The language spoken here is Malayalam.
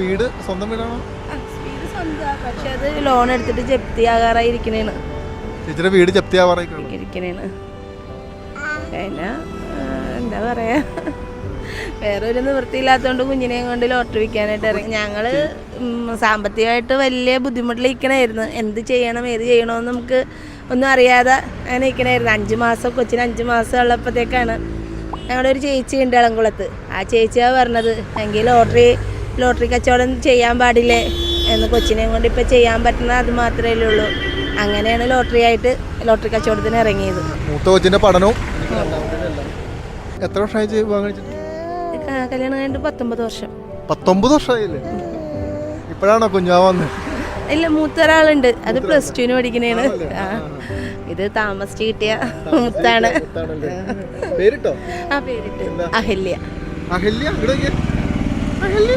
വീട് സ്വന്തം വീടാണോ? പക്ഷെ അത് ലോൺ എടുത്തിട്ട് ജപ്തി ആകാറായി ഇരിക്കണേന്ന് ചേച്ചിയുടെ വീട് ജപ്തി ഇരിക്കണേണ് പിന്നെ എന്താ പറയാ? വേറെ ഒരു നിവൃത്തിയില്ലാത്തതുകൊണ്ട് കുഞ്ഞിനെയും കൊണ്ട് ലോട്ടറി വിൽക്കാനായിട്ട് ഇറങ്ങി. ഞങ്ങൾ സാമ്പത്തികമായിട്ട് വലിയ ബുദ്ധിമുട്ടിലിരിക്കണമായിരുന്നു എന്ത് ചെയ്യണം ഏത് ചെയ്യണമെന്ന് നമുക്ക് ഒന്നും അറിയാതെ അങ്ങനെ ഇരിക്കണമായിരുന്നു അഞ്ച് മാസം കൊച്ചിന് അഞ്ച് മാസം ഉള്ളപ്പോഴത്തേക്കാണ് ഞങ്ങളുടെ ഒരു ചേച്ചി ഉണ്ട് ഇളംകുളത്ത് ആ ചേച്ചിയാണ് പറഞ്ഞത് എങ്കിൽ ലോട്ടറി ലോട്ടറി കച്ചവടം ചെയ്യാൻ പാടില്ലേ എന്ന് കൊച്ചിനെ കൊണ്ട് ഇപ്പം ചെയ്യാൻ പറ്റുന്ന അത് മാത്രമേ ഉള്ളൂ. അങ്ങനെയാണ് ലോട്ടറി ആയിട്ട് ലോട്ടറി കച്ചവടത്തിന് ഇറങ്ങിയത്. മൂത്ത പഠനവും? എത്ര വർഷമായി കല്യാണം കഴിഞ്ഞിട്ട് പത്തൊമ്പത് വർഷം. പത്തൊമ്പത് വർഷമായില്ലേ? ഇപ്പോഴാണോ കുഞ്ഞാവ് വന്നത് ഇല്ല മൂത്ത ഒരാളുണ്ട് അത് പ്ലസ് ടുവിന് പഠിക്കുന്നതാണ് ഇത് താമസിച്ച് കിട്ടിയ മൂത്താണ്. പേരിട്ടോ? ആ പേരിട്ട്. അഹല്യ. അഹല്യ. അഹല്യ?